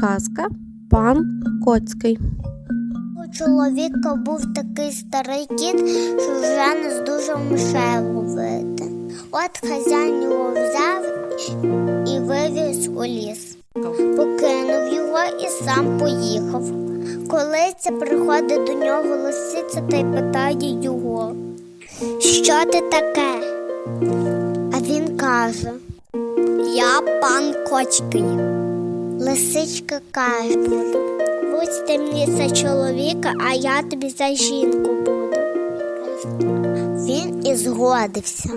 Казка Пан Коцький. У чоловіка був такий старий кіт, що вже не здужав мишей ловити. От хазяїн його взяв і вивіз у ліс. Покинув його і сам поїхав. Коли це приходить до нього лисиця та й питає його, що ти таке? А він каже, я пан Кочкий. Лисичка каже, будь ти мені за чоловіка, а я тобі за жінку буду. Він і згодився.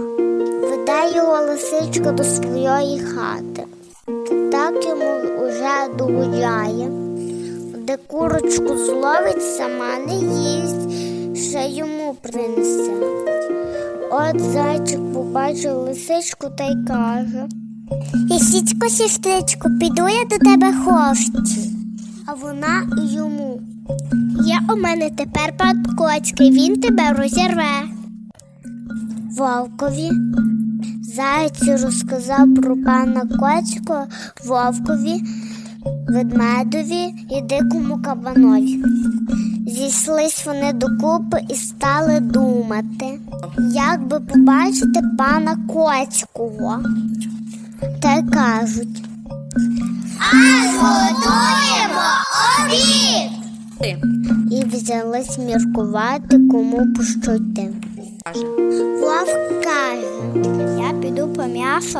Веде його лисичка до своєї хати. Та так йому уже догоджає. Де курочку зловить, сама не їсть, ще йому принесе. От зайчик побачив лисичку та й каже. Лисичко, сестричко, піду я до тебе ховці. А вона йому. Є у мене тепер пан Коцький, він тебе розірве. Вовкові. Зайцю розказав про пана Коцького вовкові, ведмедові і дикому кабанові. Зійшлись вони докупи і стали думати, як би побачити пана Коцького. Та й кажуть. А зготуємо обід! І взялись міркувати, кому пощути. Вовк каже, я піду по м'ясо,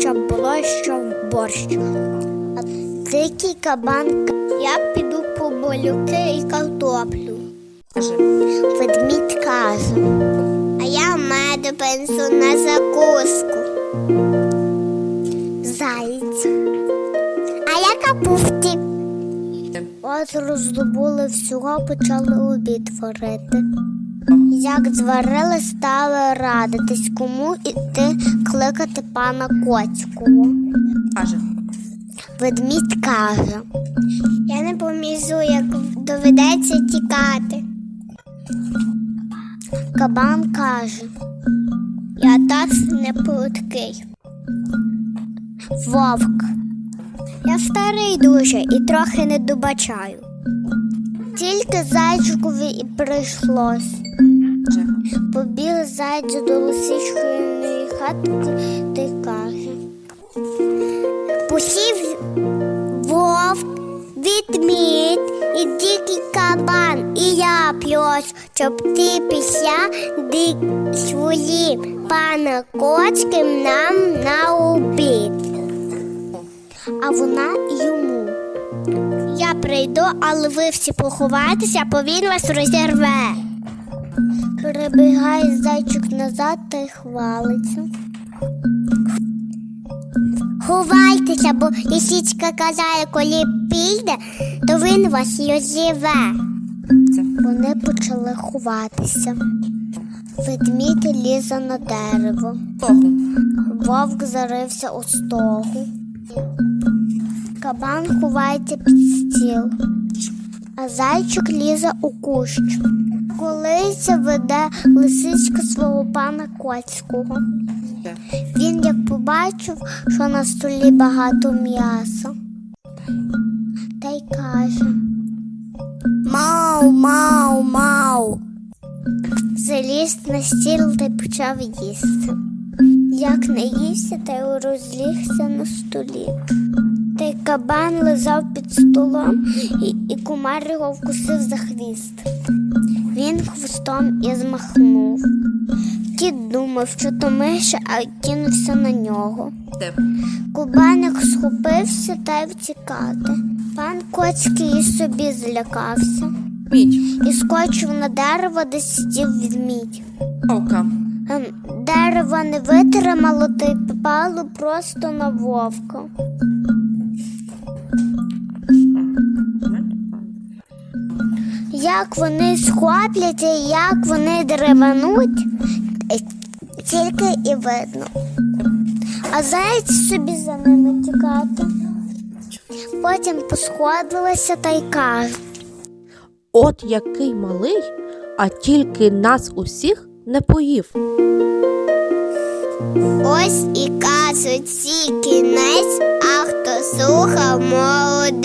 щоб було що в борщ. А дикий кабан, я піду по болюки і картоплю. Ведмідь каже, а я меду принесу на закуску. Капусті. От роздобули всього, почали обід варити. Як зварили, стали радитись, кому іти кликати пана Коцького. Каже. Ведмідь каже, я не поміжу, як доведеться тікати. Кабан каже, я так не прудкий. Вовк. Я старий дуже і трохи не добачаю. Тільки зайчикові і прийшлось. Побіг зайцю до лисичкиної хатки та й каже. Посів вовк, відмідь і дикий кабан, і я плюс, щоб ти після дик свої пана Коцьким нам на обід. А вона йому. Я прийду, але ви всі поховайтеся, бо він вас розірве. Перебігає зайчик назад та й хвалиться. Ховайтеся, бо лисичка казає, коли піде, то він вас розірве. Вони почали ховатися. Ведмідь лізе на дерево. Вовк зарився у стогу. Кабан ховається під стіл, а зайчик лізе у кущ. Колись веде лисичка свого пана Коцького. Він як побачив, що на столі багато м'яса, та й каже Мау, мау, мау. Заліз на стіл та й почав їсти. Як не їсти, та й розлігся на столі. Та кабан лежав під столом, і, і кумар його вкусив за хвіст. Він хвостом і змахнув. Кіт думав, що то миша, а кинувся на нього. Кубаник схопився та й втікати. Пан Коцький і собі злякався Мідь. і скочив на дерево, де сидів відмідь. Вовка. Ем, Дерево не витримало та й попало просто на вовка. Як вони схопляться, як вони деревануть, е, тільки і видно. А заєць собі за ними тікати. Потім посходилися та й кажуть. От який малий, а тільки нас усіх не поїв. Ось і кажуть всі кінець, а хто слухав, мов